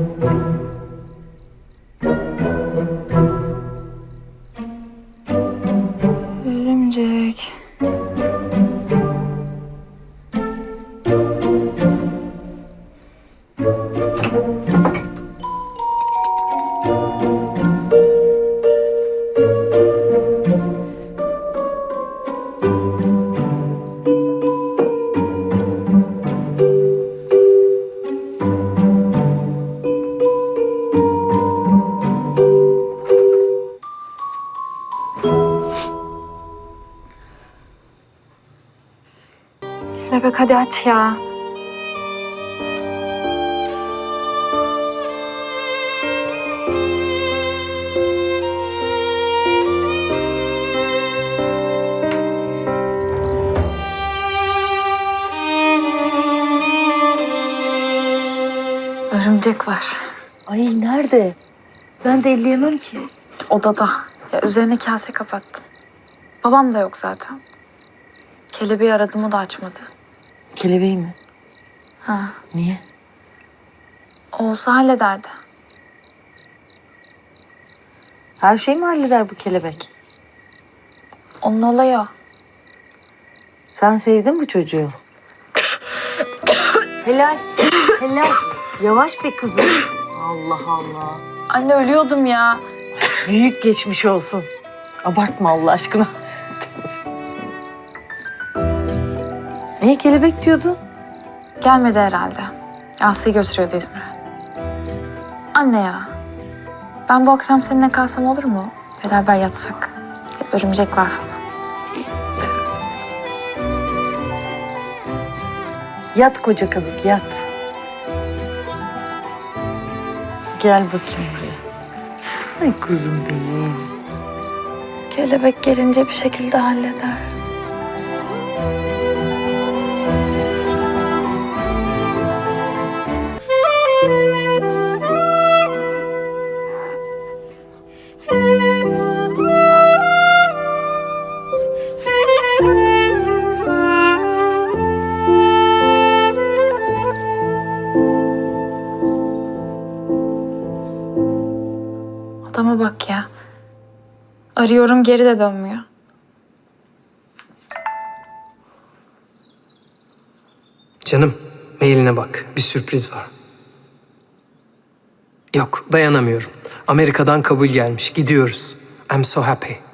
Örümcek. Kelebek hadi aç ya. Örümcek var. Ay nerede? Ben de elleyemem ki. Odada. Ya üzerine kase kapattım. Babam da yok zaten. Kelebeği aradım o da açmadı. Kelebeği mi? Ha. Niye? Olsa hallederdi. Her şeyi mi halleder bu kelebek? Onun olayı o. Sen sevdin bu çocuğu. helal, helal. Yavaş be kızım. Allah Allah. Anne ölüyordum ya. Büyük geçmiş olsun. Abartma Allah aşkına. Niye kelebek diyordun? Gelmedi herhalde. Aslı'yı götürüyordu İzmir'e. Anne ya. Ben bu akşam seninle kalsam olur mu? Beraber yatsak. Örümcek var falan. Yat koca kazık yat. Gel bakayım buraya. Ay kuzum benim. Kelebek gelince bir şekilde halleder. Adama bak ya. Arıyorum geri de dönmüyor. Canım, mailine bak. Bir sürpriz var. Yok, dayanamıyorum. Amerika'dan kabul gelmiş. Gidiyoruz. I'm so happy.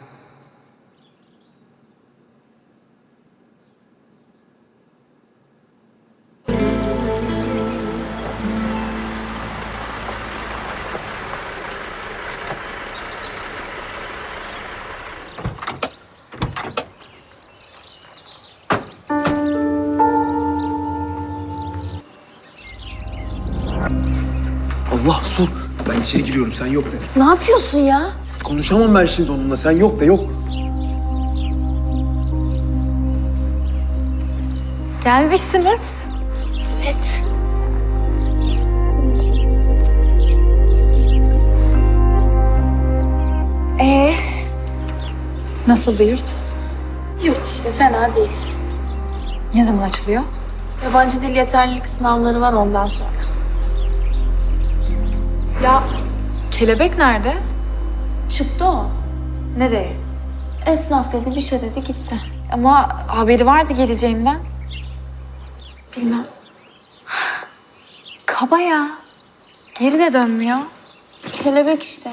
Allah Su. Ben içeri giriyorum sen yok de. Ne yapıyorsun ya? Konuşamam ben şimdi onunla sen yok de yok. Gelmişsiniz. Evet. Ee, Nasıl yurt? yurt işte fena değil. Ne zaman açılıyor? Yabancı dil yeterlilik sınavları var ondan sonra. Ya kelebek nerede? Çıktı o. Nereye? Esnaf dedi bir şey dedi gitti. Ama haberi vardı geleceğimden. Bilmem. Kaba ya. Geri de dönmüyor. Kelebek işte.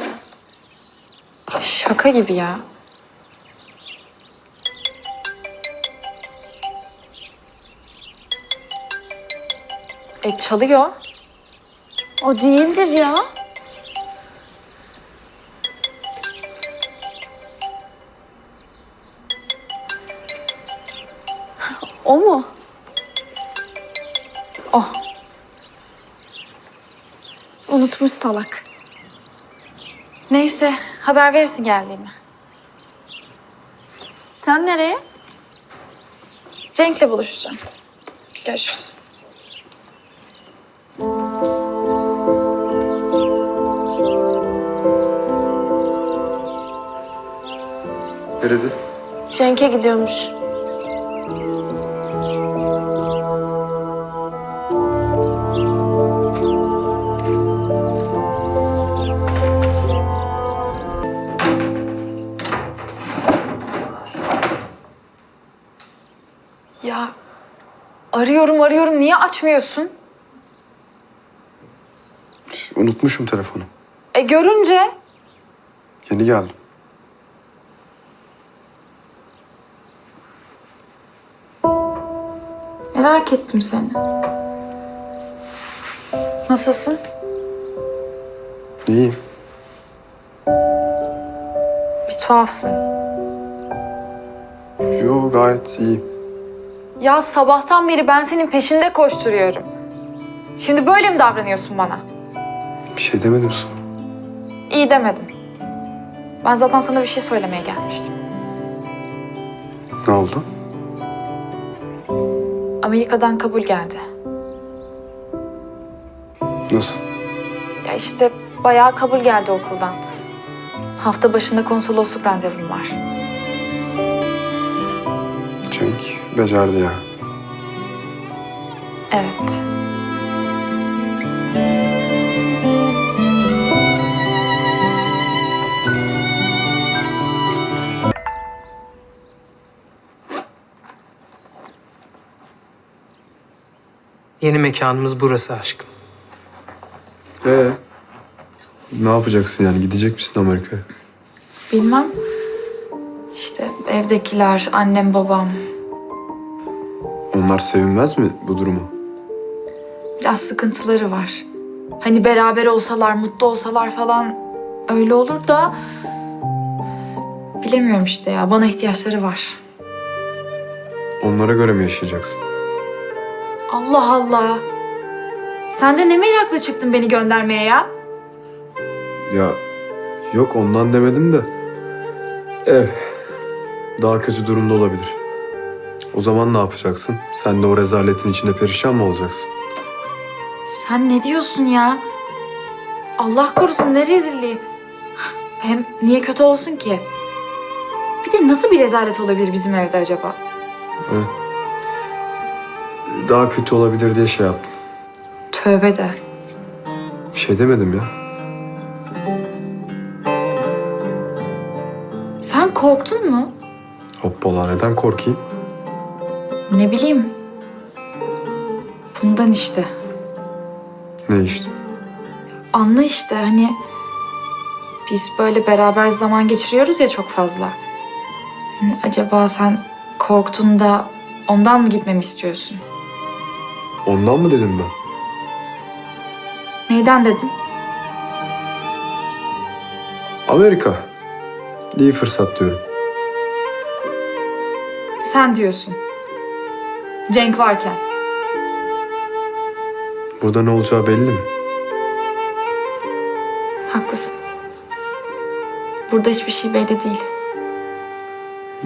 Şaka gibi ya. E çalıyor. O değildir ya. O mu? Oh. Unutmuş salak. Neyse haber verirsin geldiğimi. Sen nereye? Cenk'le buluşacağım. Görüşürüz. Ne dedi? Cenk'e gidiyormuş. Arıyorum arıyorum niye açmıyorsun? Unutmuşum telefonu. E görünce Yeni geldim. merak ettim seni. Nasılsın? İyiyim. Bir tuhafsın. Yo gayet iyiyim. Ya sabahtan beri ben senin peşinde koşturuyorum. Şimdi böyle mi davranıyorsun bana? Bir şey demedim Su. İyi demedin. Ben zaten sana bir şey söylemeye gelmiştim. Ne oldu? Amerika'dan kabul geldi. Nasıl? Ya işte bayağı kabul geldi okuldan. Hafta başında konsolosluk randevum var. Becerdi ya. Evet. Yeni mekanımız burası aşkım. Ee? Ne yapacaksın yani? Gidecek misin Amerika'ya? Bilmem. İşte evdekiler, annem, babam. Onlar sevinmez mi bu durumu? Biraz sıkıntıları var. Hani beraber olsalar, mutlu olsalar falan öyle olur da... Bilemiyorum işte ya. Bana ihtiyaçları var. Onlara göre mi yaşayacaksın? Allah Allah. Sen de ne meraklı çıktın beni göndermeye ya? Ya yok ondan demedim de. Ev daha kötü durumda olabilir. O zaman ne yapacaksın? Sen de o rezaletin içinde perişan mı olacaksın? Sen ne diyorsun ya? Allah korusun ne rezilliği. Hem niye kötü olsun ki? Bir de nasıl bir rezalet olabilir bizim evde acaba? Daha kötü olabilir diye şey yaptım. Tövbe de. Bir şey demedim ya. Sen korktun mu? Hoppala neden korkayım? Ne bileyim. Bundan işte. Ne işte? Anla işte hani biz böyle beraber zaman geçiriyoruz ya çok fazla. Hani acaba sen korktun da ondan mı gitmemi istiyorsun? Ondan mı dedim ben? Neyden dedin? Amerika. İyi fırsat diyorum. Sen diyorsun. Cenk varken. Burada ne olacağı belli mi? Haklısın. Burada hiçbir şey belli değil.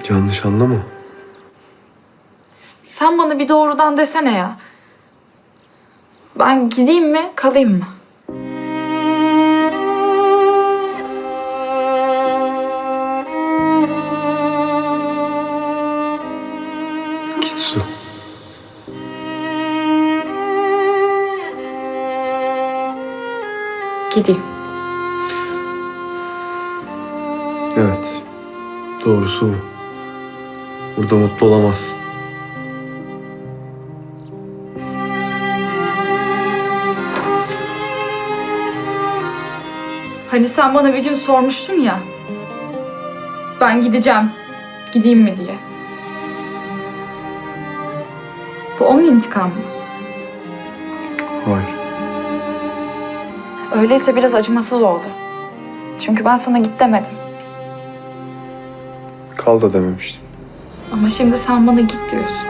Yanlış anlama. Sen bana bir doğrudan desene ya. Ben gideyim mi, kalayım mı? Git su. Gideyim. Evet. Doğrusu bu. Burada mutlu olamazsın. Hani sen bana bir gün sormuştun ya. Ben gideceğim. Gideyim mi diye. Bu onun intikamı mı? Öyleyse biraz acımasız oldu. Çünkü ben sana git demedim. Kal da dememiştin. Ama şimdi sen bana git diyorsun.